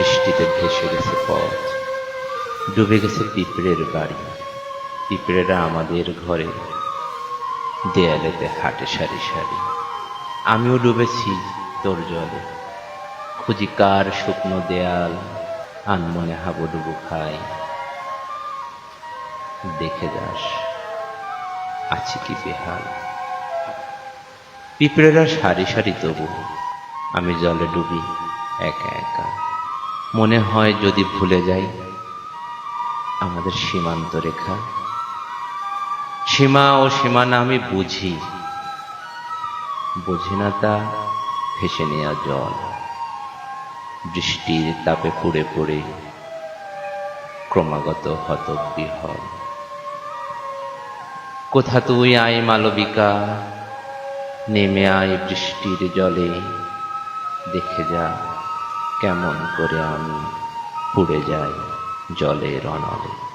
বৃষ্টিতে ভেসে গেছে পথ। ডুবে গেছে পিঁপড়ের বাড়ি। পিঁপড়েরা আমাদের ঘরে। দেয়ালেতে হাটে সারি সারি। আমিও ডুবেছি তোর জলে। খুঁজি কার শুকনো দেয়াল, আনমনে হাবুডুবু খাই। দেখে যাস, আছি কি বেহাল। পিঁপড়েরা সারি সারি তবু, আমি জলে ডুবি একা একা। মনে হয় যদি ভুলে যাই, আমাদের সীমান্ত রেখা। সীমা ও সীমানা আমি বুঝি। বুঝি না তা ভেসে নেওয়া জল। বৃষ্টির তাপে পুড়ে পুড়ে ক্রমাগত হত বিহল কোথা তুই আয় মালবিকা? নেমে আয় বৃষ্টির জলে। দেখে যা কেমন করে আমি পুড়ে যাই জলের অনলে।